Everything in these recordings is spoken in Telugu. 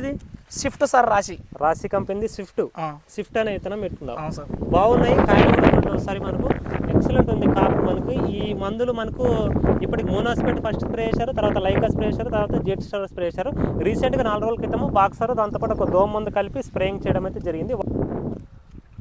ఇది షిఫ్ట్ సార్ రాశి. రాశి కంపెనీ స్విఫ్ట్ స్విఫ్ట్ అనే విత్తనం అవును సార్. బాగున్నాయి కాయలు ఒకసారి మనకు ఎక్సలెంట్ ఉంది కాపు మనకు. ఈ మందులు మనకు ఇప్పటికి మోనాస్పేట్ ఫస్ట్ స్ప్రే చేశారు తర్వాత లైకా స్ప్రే చేశారు తర్వాత జెట్ స్టార్ స్ప్రే చేశారు. రీసెంట్గా నాలుగు రోజుల క్రితము బాక్సర్ దాంతోపాటు ఒక దోమ మందు కలిపి స్ప్రేయింగ్ చేయడం అయితే జరిగింది.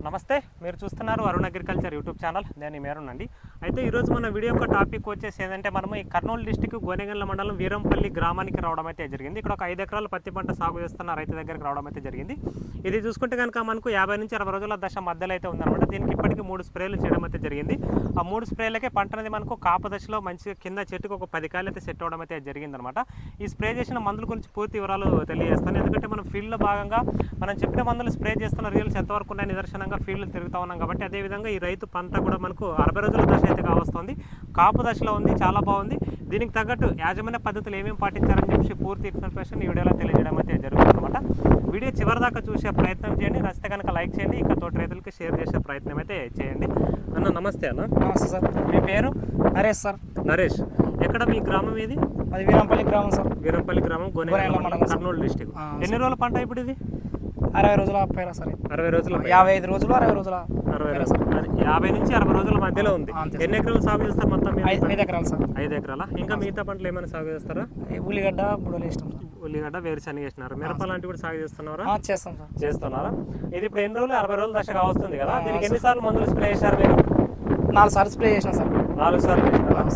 నమస్తే మీరు చూస్తున్నారు అరుణ్ అగ్రికల్చర్ యూట్యూబ్ ఛానల్. నేను మేరునండి అయితే ఈరోజు మన వీడియో యొక్క టాపిక్ వచ్చేసి ఏంటంటే మనము ఈ కర్నూలు డిస్టిక్ గోనెగండ్ల మండలం వీరంపల్లి గ్రామానికి రావడం అయితే జరిగింది. ఇక్కడ ఒక ఐదు ఎకరాల పత్తి పంట సాగు చేస్తున్న రైతు దగ్గరికి రావడం అయితే జరిగింది. ఇది చూసుకుంటే కనుక మనకు యాభై నుంచి అరవై రోజుల దశ మధ్యలో అయితే ఉందన్నమాట. దీనికి ఇప్పటికీ మూడు స్ప్రేలు చేయడం అయితే జరిగింది. ఆ మూడు స్ప్రేలకే పంట అనేది మనకు కాపు దశలో మంచిగా కింద చెట్టుకు ఒక పది కాయలు అయితే సెట్ అవడం అయితే జరిగిందనమాట ఈ స్ప్రే చేసిన మందుల గురించి పూర్తి వివరాలు తెలియజేస్తాను. ఎందుకంటే మనం ఫీల్డ్లో భాగంగా మనం చెప్పిన మందులు స్ప్రే చేస్తున్న రియల్స్ ఎంతవరకు ఉన్నాయి నిదర్శనంగా ఫీల్డ్ తిరుగుతూ ఉన్నాం కాబట్టి అదేవిధంగా ఈ రైతు పంట కూడా మనకు అరవై రోజుల దశ అయితే కావస్తుంది కాపు దశలో ఉంది చాలా బాగుంది. దీనికి తగ్గట్టు యాజమాన్య పద్ధతులు ఏమేమి పాటించారని చెప్పి పూర్తి ఇన్ఫర్మేషన్ ఈ వీడియోలో తెలియజేయడం అయితే జరుగుతుంది అనమాట వీడియో చివరి దాకా చూసే ప్రయత్నం చేయండి. నచ్చితే కనుక లైక్ చేయండి. ఇంకా తోటి రైతులకి షేర్ చేసే ప్రయత్నం అయితే చేయండి. అన్న నమస్తే అన్న. నమస్తే సార్. మీ పేరు? నరేష్ సార్. నరేష్. ఎక్కడ మీ గ్రామం ఏది? అది వీరంపల్లి గ్రామం సార్. వీరంపల్లి గ్రామం సార్. కర్నూలు డిస్టిక్. ఎన్ని రోజుల పంట ఇప్పుడు ఇది? అరవై రోజుల పైన సార్. అరవై రోజుల. యాభై ఐదు రోజులు అరవై రోజుల అరవై రోజులు. అది యాభై నుంచి అరవై రోజుల మధ్యలో ఉంది. ఎన్ని ఎకరాలు సాగు చేస్తారు మొత్తం? ఐదు ఎకరాలు సార్. ఐదు ఎకరాల? ఇంకా మిగతా పంటలు ఏమైనా సాగు చేస్తారా? ఉల్లిగడ్డ బుడలు ఇష్టం ఉల్లిగడ్డ వేరుశనగ వేసినారు. మిరప లాంటివి కూడా సాగు చేస్తున్నారా? చేస్తాం సార్. చేస్తున్నారా? ఇది ఇప్పుడు ఎన్ని రోజులు? అరవై రోజుల దశగా వస్తుంది కదా. దీనికి ఎన్నిసార్లు మందులు స్ప్రే చేశారు మీరు? నాలుగు సార్లు స్ప్రే చేసినాం సార్. నాలుగు సార్లు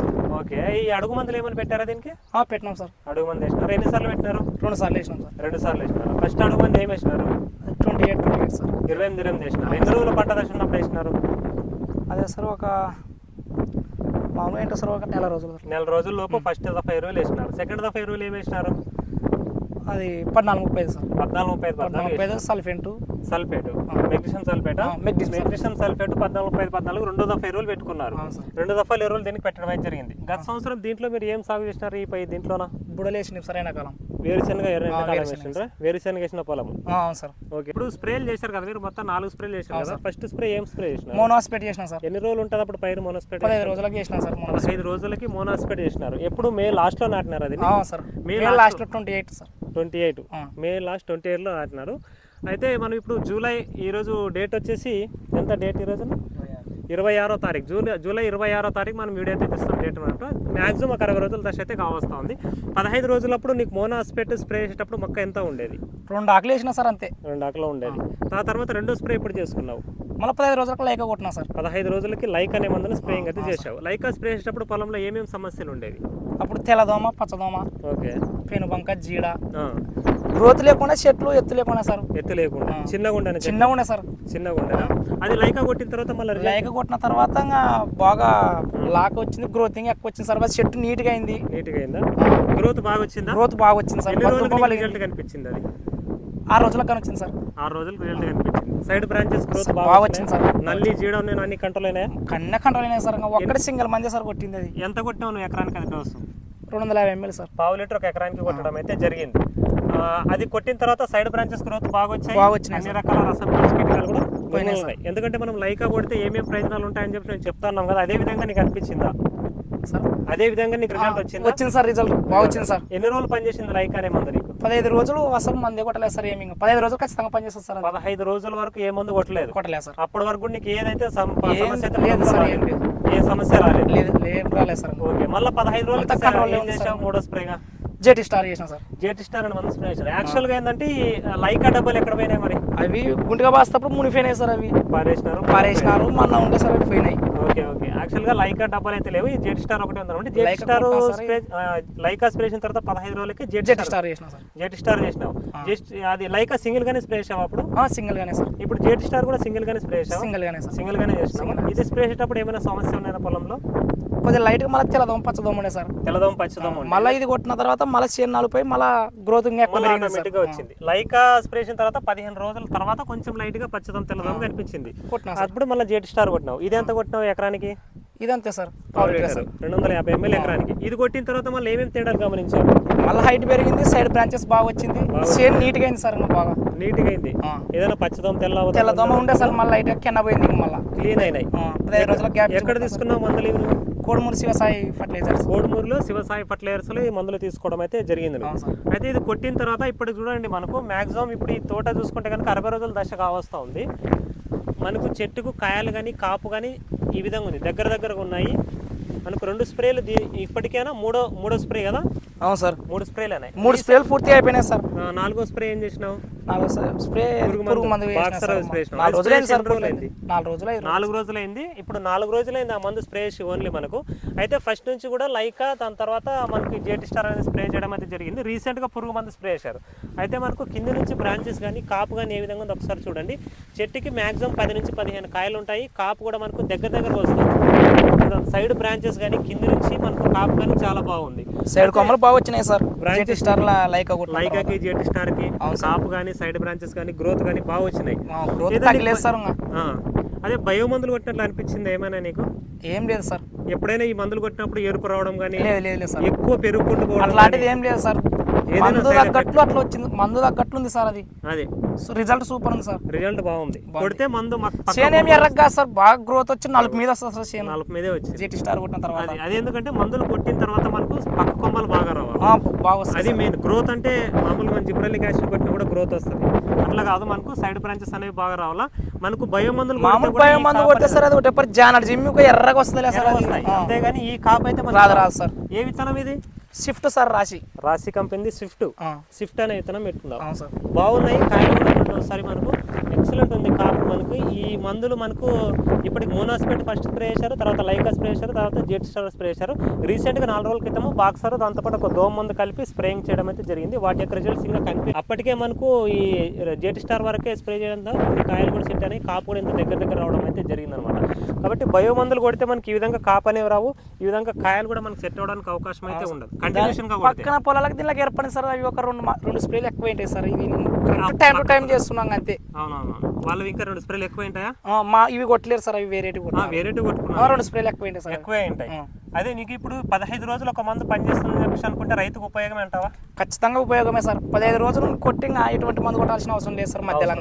సార్. ఓకే ఈ అడుగు మందులు ఏమైనా పెట్టారా దీనికి? ఆ, పెట్టినాం సార్. అడుగు మంది వేసినారు? ఎన్నిసార్లు పెట్టినారు? రెండు సార్లు వేసినాం సార్. రెండు సార్లు వేసినారు? ఫస్ట్ అడుగు మంది ఏం వేసినారు? Twenty eight twenty eight sir. ఇరవై ఎనిమిది ఎనిమిది వేసినారు ఎన్ని రోజుల పంట దశ ఉన్నప్పుడు వేసినారు? అదే సార్ ఒక మామూలుగా ఏంటో సార్ ఒక నెల రోజులు నెల రోజుల లోపు ఫస్ట్ దఫా ఎరువులు వేసినారు. సెకండ్ దఫా ఎరువులు ఏం వేసినారు? అది పద్నాలుగు ముప్పై ఐదు సార్. పద్నాలుగు ముప్పై ఐదు పద్నాలుగు ముప్పై ఐదు sulphate. Sulphate. Magnesium sulphate? Magnesium. Sulphate. పద్నాలుగు ఐదు పద్నాలుగు రెండో దఫా ఎరువులు పెట్టుకున్నారు. రెండు దఫాలు ఎరువులు దీనికి పెట్టడం అయితే జరిగింది గత సంవత్సరం దీంట్లో మీరు ఏం సాగు చేసినారు ఈ పై దీంట్లోనా? బుడలు వేసినాం సార్ ఎండాకాలం. వేరుశనగ వేరుశనగ. వేసిన పొలం అవును సార్. ఓకే. ఇప్పుడు స్ప్రేలు చేశారు కదా మీరు మొత్తం నాలుగు స్ప్రేలు చేశారు కదా? సార్. ఫస్ట్ స్ప్రే ఏం స్ప్రే చేసినారు? మోనోస్పేట్ చేసినాం సార్. ఎన్ని రోజులు ఉంటుంది అప్పుడు పైరు మోనోస్పేట్ పదహైదు రోజులకి చేసినాం సార్ పదహైదు రోజులకి మోనోస్పేట్ చేసినారు. ఎప్పుడు మే లాస్ట్లో నాటినారు అది సార్. మే లాస్ట్లో. Twenty eight sir. Twenty eight. May last twenty ఎయిట్లో నాటినారు. అయితే మనం ఇప్పుడు జూలై ఈరోజు డేట్ వచ్చేసి ఎంత డేట్ ఈరోజు ఇరవై ఆరో తారీఖు. జూలై జూలై ఇరవై ఆరో తారీఖు మనం వీడియో అయితే తీస్తాం డేట్ అనమాట మ్యాక్సిమం ఒక అరవై రోజుల దశ అయితే కావస్తా ఉంది. పదహైదు రోజులప్పుడు నీకు మోనాస్పెట్ స్ప్రే చేసేటప్పుడు మొక్క ఎంత ఉండేది? రెండు ఆకులు వేసినా సార్ అంతే. రెండు ఆకులో ఉండేది. ఆ. తర్వాత రెండో స్ప్రే ఇప్పుడు చేసుకున్నావు? మళ్ళీ పదహైదు రోజులకు లేక కొట్టినా సార్. పదహైదు రోజులకి లైక్ అనే మందుని స్ప్రేయింగ్ అయితే చేసావు లైకా స్ప్రే చేసేటప్పుడు పొలంలో ఏమేమి సమస్యలు ఉండేవి? అప్పుడు తెల్లదోమ పచ్చదోమ ఓకే. పెనుబంక జీడ గ్రోత్ లేకుండా చెట్లు ఎత్తు లేకుండా సార్. ఎత్తు లేకుండా. చిన్నగా ఉండని చిన్నగా ఉండే సార్. చిన్నగా ఉండేనా? అది లైకా కొట్టిన తర్వాత మళ్ళీ లేక కొట్టిన తర్వాత బాగా లాక్ వచ్చింది గ్రోతింగ్ ఎక్కువ వచ్చింది సార్. చెట్టు నీట్గా అయింది. నీట్గా అయిందా? గ్రోత్ బాగా వచ్చిందా? గ్రోత్ బాగా వచ్చింది సార్. రిజల్ట్ కనిపించింది అది? ఆరు రోజులకు కానీ వచ్చింది సార్. ఆరు రోజులకు రిజల్ట్ కనిపించింది. సైడ్ బ్రాంచెస్ గ్రోత్ బాగా వచ్చింది సార్. నల్లి జీడం నేను అన్ని కంట్రోల్ అయినాయా? కన్న కంట్రోల్ అయినాయి సార్. ఇంకా ఒక్కటి సింగిల్ మంది సార్ కొట్టింది అది. ఎంత కొట్టినావు నువ్వు ఎకరానికి అది డోసు రెండు వందల యాభై ఎంఎల్ సార్. పావు లీటర్ ఒక ఎకరానికి కొట్టడం అయితే జరిగింది. అది కొట్టిన తర్వాత సైడ్ బ్రాంచెస్ గ్రోత్ బాగా వచ్చాయి బాగా వచ్చినాయి అన్ని రకాల రసం కూడా పోయినాయి ఎందుకంటే మనం లైకా కొడితే ఏమేమి ప్రయోజనాలు ఉంటాయని చెప్పి నేను చెప్తున్నాం కదా అదే విధంగా నీకు అనిపించిందా? సార్. అదే విధంగా నీకు రిజల్ట్ వచ్చిందా? వచ్చింది సార్ రిజల్ట్ బాగా వచ్చింది సార్. ఎన్ని రోజులు పనిచేసింది లైక్ అనే మందు పదహైదు రోజులు అసలు మంది కొట్టలేదు సార్ ఏమి పదహైదు రోజులు ఖచ్చితంగా పనిచేస్తుంది సార్. పదహైదు రోజుల వరకు ఏ మందు కొట్టలేదు. కొట్టలేదు సార్. అప్పటి వరకు నీకు ఏదైతే సమస్య లేదు సార్. ఏం లేదు. ఏ సమస్య రాలేదు. లేదు లేదు రాలేదు సార్. ఓకే మళ్ళీ పదహైదు రోజులు సార్. మూడో స్ప్రేగా? జెట్ స్టార్ చేసిన సార్. జేటి స్టార్ అని మందు స్ప్రే చేశారు. యాక్చువల్గా ఏంటంటే ఈ లైకా డబ్బులు ఎక్కడ పోయినాయి మరి? అవి గుంటగా బాస్తప్పుడు మునిపోయినాయి సార్ అవి. పారేసినారు పారేసినారు మొన్న ఉండే సార్ పోయినాయి. Okay okay. యాక్చువల్గా లైకా డబ్బాలు అయితే లేవు. ఈ జెట్ స్టార్ ఒకటి ఉందన్నమాట. జెట్ స్టార్ స్ప్రే లైకా స్ప్రే చేసిన తర్వాత పదహైదు రోజులకి జెట్ జెట్ స్టార్ చేసిన సార్. జెట్ స్టార్ చేసినావు. జస్ట్ అది లైకా సింగిల్ గానే స్ప్రే చేసావు అప్పుడు? ఆ, సింగిల్ గానే సార్. ఇప్పుడు జెట్ స్టార్ కూడా సింగిల్ గానే స్ప్రే చేసావు? సింగిల్ గానే సార్. సింగిల్ గానే చేసినాము. ఇది స్ప్రే చేసేటప్పుడు ఏమైనా సమస్య ఉన్నాయా పొలంలో? కొద్దిగా లైట్గా మళ్ళీ తెల్లదోమ పచ్చదోమ ఉండే సార్. తెల్లదోమ పచ్చదోమ. మళ్ళీ ఇది కొట్టిన తర్వాత మళ్ళీ చేను నలిపోయి మళ్ళీ గ్రోత్గా వచ్చింది. లైకా స్ప్రే చేసిన తర్వాత పదిహేను రోజుల తర్వాత కొంచెం లైట్గా పచ్చదం తెల్లదోమ కనిపించింది. అప్పుడు మళ్ళీ జెట్ స్టార్ కొట్టినావు. ఇది ఎంత కొట్టినావు ఎకరానికి? ఇదంతే సార్. రెండు వందల యాభై ఎంఎల్ ఎకరానికి. ఇది కొట్టిన తర్వాత మళ్ళీ ఏమేమి తేడాలు గమనించావు మళ్ళీ హైట్ పెరిగింది సైడ్ బ్రాంచెస్ బాగా వచ్చింది. చేను నీట్గా అయింది సార్ బాగా. నీట్గా అయింది. ఏదైనా పచ్చదం తెల్ల తెల్లదోమ ఉండే సార్ మళ్ళీ లైట్ కింద పోయింది మళ్ళీ. క్లీన్ అయినాయి. పదహైదు రోజుల గ్యాప్ ఎక్కడ తీసుకున్నావు మందులు కోడుమూరు శివసాయి ఫర్టిలైజర్స్. కోడుమూరులో శివసాయి ఫర్టిలైజర్స్లో ఈ మందులు తీసుకోవడం అయితే జరిగింది. అయితే ఇది కొట్టిన తర్వాత ఇప్పుడు చూడండి మనకు మ్యాక్సిమం ఇప్పుడు ఈ తోట చూసుకుంటే కనుక అరవై రోజుల దశ కావస్తూ ఉంది. మనకు చెట్టుకు కాయలు కానీ కాపు కానీ ఈ విధంగా ఉంది. దగ్గర దగ్గరగా ఉన్నాయి. మనకు రెండు స్ప్రేలు దీ ఇప్పటికైనా మూడో మూడో స్ప్రే కదా? అవును సార్. మూడు స్ప్రేలు మూడు స్ప్రేలు పూర్తి అయిపోయినాయి సార్. నాలుగో స్ప్రే ఏం చేసినావు? నాలుగు స్ప్రే పురుగు మందు. నాలుగు రోజులైంది సార్? నాలుగు రోజులు అయింది నాలుగు రోజులైంది. ఇప్పుడు నాలుగు రోజులైంది ఆ మందు స్ప్రే చేసి ఓన్లీ మనకు. అయితే ఫస్ట్ నుంచి కూడా లైకా దాని తర్వాత మనకి జేటి స్టార్ అనేది స్ప్రే చేయడం అయితే జరిగింది. రీసెంట్గా పురుగు మందు స్ప్రే చేశారు. అయితే మనకు కింది నుంచి బ్రాంచెస్ కానీ కాపు కానీ ఏ విధంగా ఒకసారి చూడండి. చెట్టుకి మాక్సిమం పది నుంచి పదిహేను కాయలు ఉంటాయి. కాపు కూడా మనకు దగ్గర దగ్గర వస్తుంది. సైడ్ బ్రాంచెస్ కానీ కింది నుంచి మనకు కాపు కానీ చాలా బాగుంది. సైడ్ కొమ్మలు బాగా వచ్చినాయి సార్. జెటి స్టార్ లైక్ లైకాకి జేటి స్టార్కి కాపు కానీ సైడ్ బ్రాంచెస్ కానీ గ్రోత్ కానీ బాగా వచ్చినాయి. గ్రోత్ తగ్గలేదు సార్ అదే బయో మందులు కొట్టినట్లు అనిపించింది ఏమైనా నీకు? ఏం లేదు సార్. ఎప్పుడైనా ఈ మందులు కొట్టినప్పుడు ఎరుపు రావడం కానీ లేదు లేదు సార్. ఎక్కువ పెరుగుకుంటూ పోవడం అట్లాంటిది ఏం లేదు సార్. మందు తగ్గట్లు అట్లా వచ్చింది. మందు తగ్గట్లు ఉంది సార్ అది. అది. రిజల్ట్ సూపర్ ఉంది సార్. రిజల్ట్ బాగుంది. కొడితే మందు చేను ఏం ఎర్రగా సార్. బాగా గ్రోత్ వచ్చి నలుపు మీద వస్తుంది సార్ చేను. నలుపు మీదే వచ్చింది. జెటి స్టార్ కొట్టిన తర్వాత. అది. అది ఎందుకంటే మందులు కొట్టిన తర్వాత మనకు పక్క కొమ్మలు బాగా రావాలి. బాగా వస్తుంది అది మెయిన్ గ్రోత్ అంటే మామూలుగా మన జిబ్రలిక్ యాసిడ్ కొట్టినా కూడా గ్రోత్ వస్తుంది. అట్లా కాదు మనకు సైడ్ బ్రాంచెస్ అనేవి బాగా రావాలా. మనకు బయో మందులు మామూలు భయం ఈ మందు కొడితే సార్ అది ఒకటి జానడు జిమ్మి ఒక ఎర్రగా వస్తుందిలే సార్. అంతేగాని ఈ కాపు అయితే రాదు రాదు సార్. ఏ విత్తనం ఇది? షిఫ్ట్ సార్ రాశి రాశి కంపెనీ స్విఫ్ట్ స్విఫ్ట్ అనే విత్తనం సార్. బాగున్నాయి కాయలు ఒకసారి మనకు ఎక్సలెంట్ ఉంది కాపు మనకు. ఈ మందులు మనకు ఇప్పటికి మోనాస్పేట్ ఫస్ట్ స్ప్రే చేశారు తర్వాత లైకా స్ప్రే చేశారు తర్వాత జెట్ స్టార్ స్ప్రే చేశారు. రీసెంట్గా నాలుగు రోజుల క్రితము బాక్సర్ దాంతోపాటు ఒక దోమ మందు కలిపి స్ప్రేయింగ్ చేయడం అయితే జరిగింది. వాటి యొక్క రిజల్ట్స్ ఇంకా కనిపి అప్పటికే మనకు ఈ జెట్ స్టార్ వరకే స్ప్రే చేయడంతో కొన్ని కాయలు కూడా సెట్ అయినాయి. కాపు కూడా ఇంత దగ్గర దగ్గర రావడం అయితే జరిగింది అనమాట కాబట్టి బయో మందులు కొడితే మనకి ఈ విధంగా కాపు అనేవి రావు. ఈ విధంగా కాయలు కూడా మనకు సెట్ అవ్వడానికి అవకాశం అయితే ఉండదు. పక్కన పొలాలకు దీనికి ఏర్పడింది సార్ అవి ఒక రెండు రెండు స్ప్రేలు ఎక్కువ ఉంటాయి సార్. ఇవి టైం టు టైం చేస్తున్నాం అంతే. వాళ్ళు ఇంకా రెండు స్ప్రేలు ఎక్కువ ఉంటాయా మా ఇవి కొట్టలేరు సార్ అవి వేరేటి వేరేటి కొట్టుకున్నా రెండు స్ప్రేలు ఎక్కువ ఉంటాయి సార్. ఎక్కువే ఉంటాయి. అదే నీకు ఇప్పుడు పదహైదు రోజులు ఒక మందు పనిచేస్తుందని చెప్పేసి అనుకుంటే రైతుకు ఉపయోగం అంటావా ఖచ్చితంగా ఉపయోగమే సార్. పదిహేను రోజులు కొట్టి ఎటువంటి మందు కొట్టాల్సిన అవసరం లేదు సార్ మధ్యలో.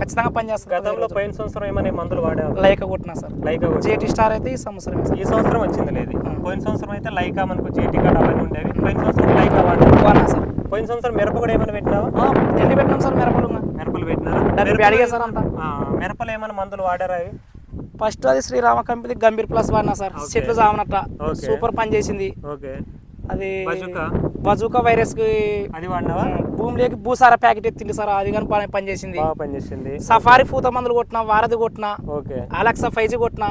ఖచ్చితంగా పనిచేస్తారు గతంలో పోయిన సంవత్సరం ఏమైనా మందులు వాడేవారు లైక్ కొట్టినా సార్. లైకా జేటీ స్టార్ అయితే ఈ సంవత్సరం సార్. ఈ సంవత్సరం వచ్చింది లేదు. పోయిన సంవత్సరం అయితే లైకా మనకు జేటీ కార్డ్ అవన్నీ ఉండేవి. పోయిన సంవత్సరం లైకా వాడారు వాడినా సార్. పోయిన సంవత్సరం మిరప కూడా ఏమైనా పెట్టినావా? ఎన్ని పెట్టినాం సార్ మిరపలు. మిరపలు పెట్టినారా? అడిగే సార్ అంతా. మిరపలు ఏమైనా మందులు వాడారా అవి? ఫస్ట్ అది శ్రీరామ కంపెనీ గంభీర్ ప్లస్ వాడినా సార్. చెట్లు జామనట్ట. సూపర్ పని చేసింది. ఓకే. అది బజుకా? బజూకా వైరస్కి అది వాడినావా? భూమిలోకి భూసార ప్యాకెట్ ఎత్తింది సార్ అది కానీ పని పని చేసింది. బాగా పనిచేసింది సఫారీ పూత మందులు కొట్టినా వారధి కొట్టినా ఓకే. అలెక్సా ఫైవ్ జీ కొట్టినా.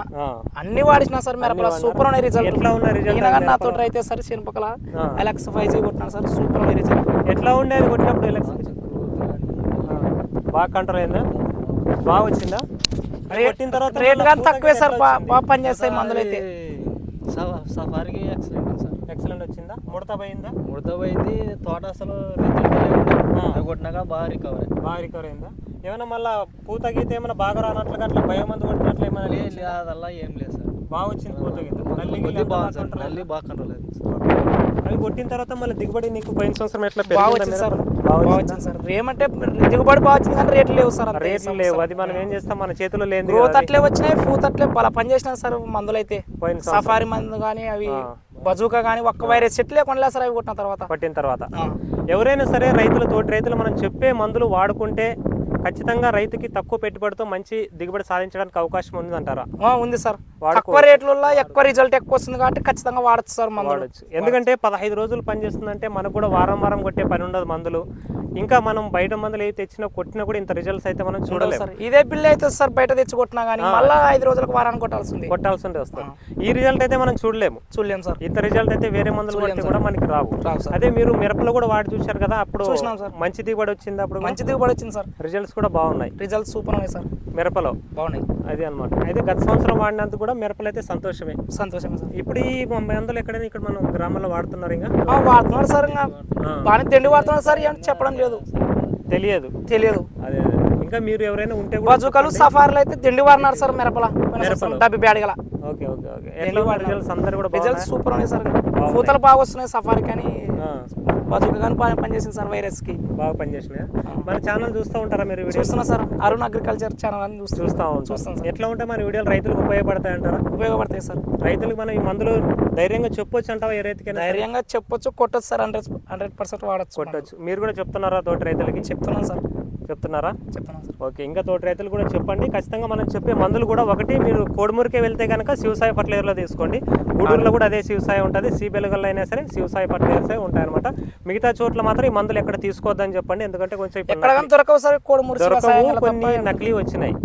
అన్ని వాడినా సార్ మిరపల? సూపర్ ఉన్నాయి రిజల్ట్. ఎట్లా ఉన్నాయి కానీ అంటే నాతో? అయితే సార్ శనిపకల ఆ. అలెక్సా ఫైవ్ జీ కొట్టినా సార్ సూపర్ ఉన్నాయి రిజల్ట్. ఎట్లా ఉండేది కొట్టినప్పుడు బాగా కంట్రోల్ అయిందా? బాగా వచ్చిందా? అది కొట్టిన తర్వాత రేట్ కానీ తక్కువే సార్ బాగా పనిచేస్తాయి మందులు అయితే సఫారీకి ఎక్సలెంట్ ఎక్సలెంట్ వచ్చిందా? ముడత పోయిందా? ముడత పోయింది. తోట అసలు కొట్టినాక బాగా రికవర్ అయింది. బాగా రికవర్ అయిందా? ఏమైనా మళ్ళా పూత గీత ఏమైనా బాగా రానట్లుగా అట్లా భయం మందు కొట్టినట్లు ఏమైనా లే- లేచిందా? లే, అదల్లా ఏం లేదు సార్. బాగా వచ్చింది పూత గీత. నల్లి control నల్లి బాగా కంట్రోల్ అయింది. అవి కొట్టిన తర్వాత మళ్ళీ దిగుబడి నీకు పోయిన సంవత్సరం ఎట్లా బాగా పెరిగిందా వచ్చింది సార్? బాగా బాగా వచ్చింది? సార్. రేమంటే దిగుబడి బాగా వచ్చింది కానీ రేట్లు లేవు సార్ రేట్లు. లేవు. అది మనం ఏం చేస్తాం? మన చేతిలో లేని గ్రోత్ అట్లే వచ్చినాయి ఫ్రూట్ అట్లే. పని చేసినా సార్ మందులు అయితే సఫారీ మందు కానీ అవి. బజూకా కానీ ఒక్క వైరస్ చెట్లే సార్ అవి కొట్టిన తర్వాత. కొట్టిన తర్వాత. ఎవరైనా సరే రైతులు తోటి రైతులు మనం చెప్పే మందులు వాడుకుంటే ఖచ్చితంగా రైతుకి తక్కువ పెట్టుబడితో మంచి దిగుబడి సాధించడానికి అవకాశం ఉందంటారా? ఆ, ఉంది సార్. తక్కువ రేట్లలో ఎక్కువ రిజల్ట్ ఎక్కువ వస్తుంది కాబట్టి ఖచ్చితంగా వాడచ్చు సార్ మందులు. వాడచ్చు. ఎందుకంటే పదహైదు రోజులు పనిచేస్తుందంటే మనకు కూడా వారం వారం కొట్టే పని ఉండదు మందులు. ఇంకా మనం బయట మందులు ఏవి తెచ్చినా కొట్టినా కూడా ఇంత రిజల్ట్స్ అయితే మనం చూడలేము. సార్. ఇదే బిల్ అయితే సార్ బయట తెచ్చి కొట్టినా కానీ మళ్ళీ ఐదు రోజులకు వారానికి కొట్టాల్సింది. కొట్టాల్సి ఉంటే వస్తుంది ఈ రిజల్ట్ అయితే మనం చూడలేము. చూడలేం సార్. ఇంత రిజల్ట్ అయితే వేరే మందులు కొడితే కూడా మనకి రావు. అదే మీరు మిరపలో కూడా వాడి చూశారు కదా అప్పుడు. మంచి దిగుబడి వచ్చింది అప్పుడు మంచి దిగుబడి వచ్చింది సార్. రిజల్ట్స్ కూడా బాగున్నాయి. రిజల్ట్ సూపర్ ఉన్నాయి సార్. మిరపలో? బాగున్నాయి. అది అన్నమాట. అయితే గత సంవత్సరం వాడినందుకు కూడా మిరపలు అయితే సంతోషమే. సంతోషమే సార్. ఇప్పుడు ఈ మందులు ఎక్కడైనా ఇక్కడ మనం గ్రామంలో వాడుతున్నారు ఇంకా? వాడుతున్నారు సార్ ఇంకా. బాగానే తిండి వాడుతున్నారు సార్ చెప్పడం లేదు తెలియదు. తెలియదు. అదే. ఇంకా మీరు ఎవరైనా ఉంటే బజుకలు సఫారీలు అయితే తిండి వాడినారు సార్ మిరపల. డబ్బి బ్యాడగల. Okay okay okay. రిజల్ట్స్ అందరు కూడా రిజల్ట్ బాగున్నాయా? సూపర్ ఉన్నాయి సార్ పూతలు బాగా వస్తున్నాయి సఫారీ కానీ ఆ, బజుక కానీ బాగా పనిచేసింది సార్ వైరస్కి. బాగా పనిచేసినాయా? మన ఛానల్ చూస్తూ ఉంటారా మీరు చూస్తున్నా సార్. అరుణ్ అగ్రికల్చర్ ఛానల్ అని చూస్తూ చూస్తూ చూస్తాం సార్. ఎట్లా ఉంటే మన వీడియోలు? రైతులకు ఉపయోగపడతాయి అంటారా? ఉపయోగపడతాయి సార్. రైతులకు మనం ఈ మందులు ధైర్యంగా చెప్పొచ్చు అంటావా? ఏ రైతుకైనా ధైర్యంగా చెప్పొచ్చు కొట్టొచ్చు సార్. హండ్రెడ్ హండ్రెడ్ పర్సెంట్ వాడచ్చు. కొట్టచ్చు. మీరు కూడా చెప్తున్నారా తోటి రైతులకి? చెప్తున్నాను సార్. చెప్తున్నారా? చెప్తున్నాను ఓకే ఇంకా తోటి రైతులు కూడా చెప్పండి. ఖచ్చితంగా మనం చెప్పే మందులు కూడా ఒకటి మీరు కోడుమూరికే వెళ్తే కనుక శివసాయి ఫర్టిలైజర్లో తీసుకోండి. గూడూరులో కూడా అదే శివసాయి ఉంటుంది. సి బెలగల్లో అయినా సరే శివసాయి ఫర్టిలైజర్సే ఉంటాయన్నమాట. మిగతా చోట్ల మాత్రం ఈ మందులు ఎక్కడ తీసుకోవద్దని చెప్పండి. ఎందుకంటే కొంచెం దొరకవు కొన్ని నకిలీ వచ్చినాయి.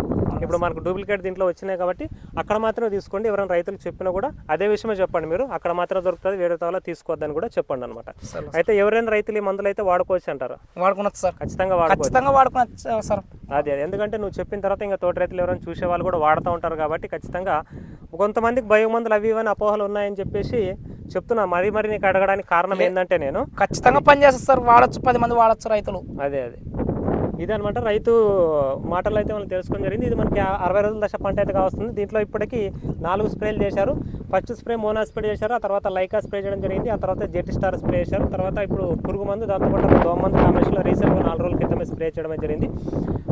ఇప్పుడు మనకు డూప్లికేట్ దీంట్లో వచ్చినాయి కాబట్టి అక్కడ మాత్రమే తీసుకోండి. ఎవరైనా రైతులు చెప్పినా కూడా అదే విషయమే చెప్పండి మీరు. అక్కడ మాత్రం దొరుకుతుంది వేరే తాలో తీసుకోవద్దని కూడా చెప్పండి అనమాట అయితే ఎవరైనా రైతులు ఈ మందులు అయితే వాడుకోవచ్చు అంటారు? వాడుకున్నచ్చు సార్. ఖచ్చితంగా ఖచ్చితంగా వాడుకున్నచ్చు సార్. అదే అదే. ఎందుకంటే నువ్వు చెప్పిన తర్వాత ఇంకా తోట రైతులు ఎవరైనా చూసే వాళ్ళు కూడా వాడుతూ ఉంటారు కాబట్టి ఖచ్చితంగా కొంతమందికి భయం మందులు అవి ఇవన్నీ అపోహలు ఉన్నాయని చెప్పేసి చెప్తున్నా. మరీ మరీ నీకు అడగడానికి కారణం ఏంటంటే నేను. ఖచ్చితంగా పనిచేస్తుంది సార్. వాడచ్చు పది మంది వాడచ్చు రైతులు. అదే అదే. ఇదనమాట రైతు మాటలు అయితే మనం తెలుసుకోవడం జరిగింది. ఇది మనకి అరవై రోజుల దశ పంట అయితే కావస్తుంది. దీంట్లో ఇప్పటికీ నాలుగు స్ప్రేలు చేశారు. ఫస్ట్ స్ప్రే మోనా స్ప్రే చేశారు. ఆ తర్వాత లైకా స్ప్రే చేయడం జరిగింది. ఆ తర్వాత జెట్ స్టార్ స్ప్రే చేశారు. తర్వాత ఇప్పుడు పురుగు మందు దాంతోపాటు దోమ మందు కాంబినేషన్లో రీసెంట్గా నాలుగు రోజుల క్రితమే స్ప్రే చేయడం జరిగింది.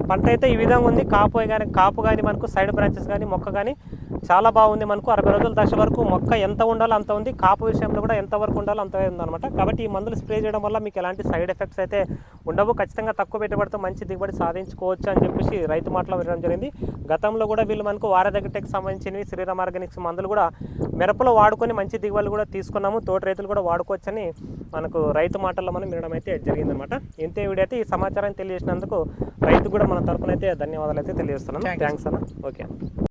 పంట అయితే ఈ విధంగా ఉంది. కాపు కానీ కాపు కానీ మనకు సైడ్ బ్రాంచెస్ కానీ మొక్క కానీ చాలా బాగుంది మనకు. అరవై రోజుల దశ వరకు మొక్క ఎంత ఉండాలో అంత ఉంది. కాపు విషయంలో కూడా ఎంత వరకు ఉండాలో అంత ఉందన్నమాట. కాబట్టి ఈ మందులు స్ప్రే చేయడం వల్ల మీకు ఎలాంటి సైడ్ ఎఫెక్ట్స్ అయితే ఉండవు. ఖచ్చితంగా తక్కువ పెట్టుబడితో మంచి దిగుబడి సాధించుకోవచ్చు అని చెప్పేసి రైతు మాటలో వినడం జరిగింది. గతంలో కూడా వీళ్ళు మనకు వారదగ్గటకి సంబంధించినవి శ్రీరామ్ ఆర్గానిక్స్ మందులు కూడా మిరపలో వాడుకొని మంచి దిగుబడులు కూడా తీసుకున్నాము. తోటి రైతులు కూడా వాడుకోవచ్చని మనకు రైతు మాటల్లో మనం వినడం అయితే జరిగిందనమాట ఇంతే వీడియో అయితే ఈ సమాచారాన్ని తెలియజేసినందుకు రైతు కూడా మన తరపున అయితే ధన్యవాదాలు అయితే తెలియజేస్తున్నాను. థ్యాంక్స్ అన్న. ఓకే